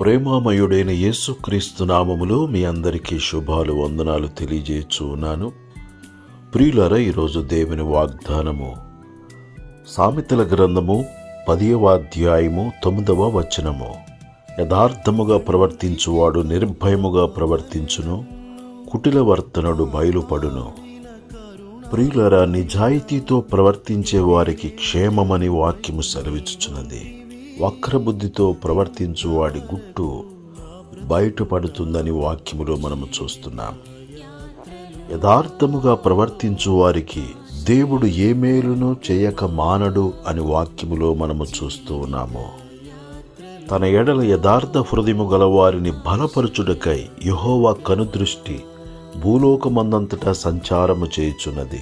ప్రేమామయుడైన యేసుక్రీస్తు నామములో మీ అందరికీ శుభాలు వందనాలు తెలియజేయచ్చు ఉన్నాను. ప్రియులర ఈరోజు దేవుని వాగ్దానము సామెతల గ్రంథము పదియవ అధ్యాయము తొమ్మిదవ వచనము. యథార్థముగా ప్రవర్తించువాడు నిర్భయముగా ప్రవర్తించును కుటిలవర్తనుడు బయలుపడును. ప్రియులరా నిజాయితీతో ప్రవర్తించే వారికి క్షేమమని వాక్యము సెలవిచ్చుచున్నది. వక్రబుద్ధితో ప్రవర్తించు వాడి గుట్టు బయటపడుతుందని వాక్యములో మనము చూస్తున్నాం. యథార్థముగా ప్రవర్తించు వారికి దేవుడు ఏ మేలును చేయక మానడు అని వాక్యములో మనము చూస్తూ ఉన్నాము. తన ఎడల యథార్థ హృదయము గల వారిని యహోవా కనుదృష్టి భూలోకమందంతటా సంచారము చేయుచున్నది.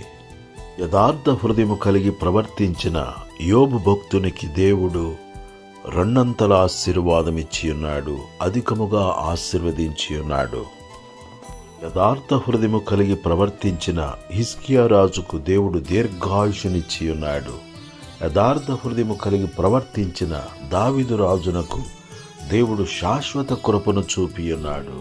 యథార్థ హృదయము కలిగి ప్రవర్తించిన యోబు భక్తునికి దేవుడు రెండంతల ఆశీర్వాదం ఇచ్చి ఉన్నాడు అధికముగా ఆశీర్వదించి ఉన్నాడు యథార్థ హృదయము కలిగి ప్రవర్తించిన హిస్కియా రాజుకు దేవుడు దీర్ఘాయుషునిచ్చి ఉన్నాడు యథార్థ హృదయము కలిగి ప్రవర్తించిన దావిదు రాజునకు దేవుడు శాశ్వత కృపను చూపి ఉన్నాడు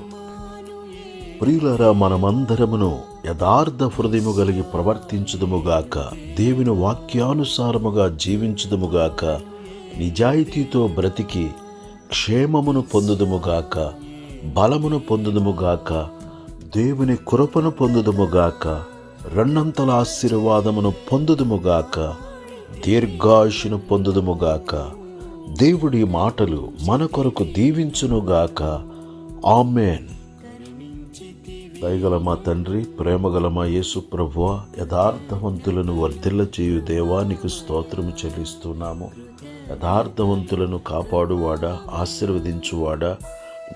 ప్రియులరా మనమందరమును యథార్థ హృదయము కలిగి ప్రవర్తించుదుముగాక దేవుని వాక్యానుసారముగా జీవించుదుముగాక నిజాయితీతో బ్రతికి క్షేమమును పొందుదుముగాక బలమును పొందుదుముగాక దేవుని కృపను పొందుదుముగాక రెండంతల ఆశీర్వాదమును పొందుదుముగాక దీర్ఘాయుషును పొందుదుముగాక దేవుడి మాటలు మన కొరకు దీవించునుగాక ఆమెన్. దయగల మా తండ్రి ప్రేమగల మా యేసు ప్రభువ యథార్థవంతులను వర్ధిల్ల చేయు దేవానికి స్తోత్రము చెల్లిస్తున్నాము. యథార్థవంతులను కాపాడువాడా ఆశీర్వదించువాడా?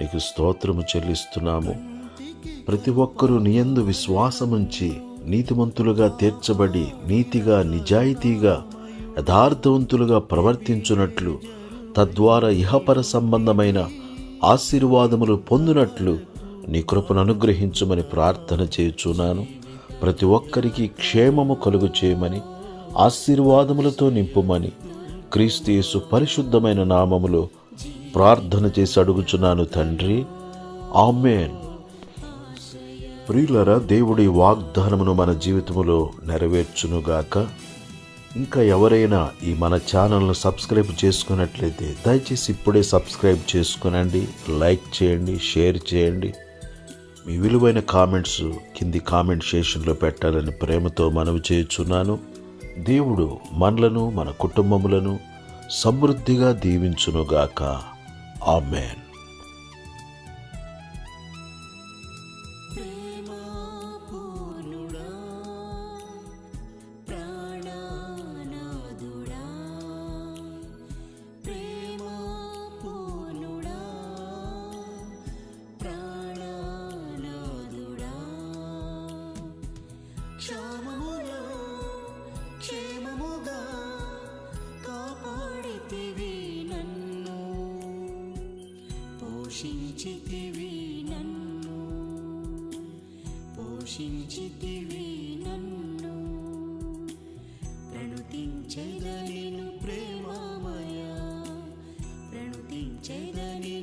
నీకు స్తోత్రము చెల్లిస్తున్నాము. ప్రతి ఒక్కరూ నీయందు విశ్వాసముంచి నీతిమంతులుగా తీర్చబడి నీతిగా నిజాయితీగా యథార్థవంతులుగా ప్రవర్తించున్నట్లు తద్వారా ఇహపర సంబంధమైన ఆశీర్వాదములు పొందినట్లు నీ కృపను అనుగ్రహించుమని ప్రార్థన చేయుచున్నాను. ప్రతి ఒక్కరికి క్షేమము కలుగు చేయమని ఆశీర్వాదములతో నింపుమని క్రీస్తు పరిశుద్ధమైన నామములో ప్రార్థన చేసి అడుగుచున్నాను తండ్రి. ఆమెన్. ప్రియులరా దేవుడి వాగ్దానమును మన జీవితంలో నెరవేర్చునుగాక. ఇంకా ఎవరైనా ఈ మన ఛానల్ను సబ్స్క్రైబ్ చేసుకున్నట్లయితే దయచేసి ఇప్పుడే సబ్స్క్రైబ్ చేసుకునండి లైక్ చేయండి షేర్ చేయండి. మీ విలువైన కామెంట్స్ కింది కామెంట్ సెషన్లో పెట్టాలని ప్రేమతో మనవి చేయుచున్నాను. దేవుడు మనలను మన కుటుంబములను సమృద్ధిగా దీవించునుగాక. ఆమెన్. పోషించితివి నన్ను పోషించితివి నన్ను. ప్రణుతించదలిను ప్రేమమయ ప్రణుతించదలి